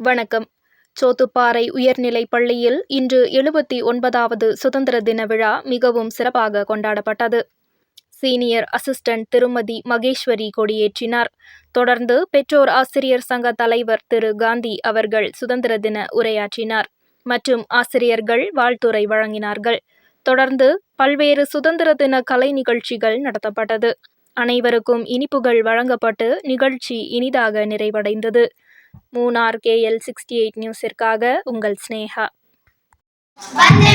வணக்கம். சோத்துப்பாறை உயர்நிலைப் பள்ளியில் இன்று எழுபத்தி ஒன்பதாவது சுதந்திர தின விழா மிகவும் சிறப்பாக கொண்டாடப்பட்டது. சீனியர் அசிஸ்டன்ட் திருமதி மகேஸ்வரி கொடியேற்றினார். தொடர்ந்து பெற்றோர் ஆசிரியர் சங்க தலைவர் திரு காந்தி அவர்கள் சுதந்திர தின உரையாற்றினார். மற்றும் ஆசிரியர்கள் வாழ்த்துரை வழங்கினார்கள். தொடர்ந்து பல்வேறு சுதந்திர தின கலை நிகழ்ச்சிகள் நடத்தப்பட்டது. அனைவருக்கும் இனிப்புகள் வழங்கப்பட்டு நிகழ்ச்சி இனிதாக நிறைவடைந்தது. Munnar K L sixty eight நியூஸிற்காக உங்கள் ஸ்னேகா வந்தே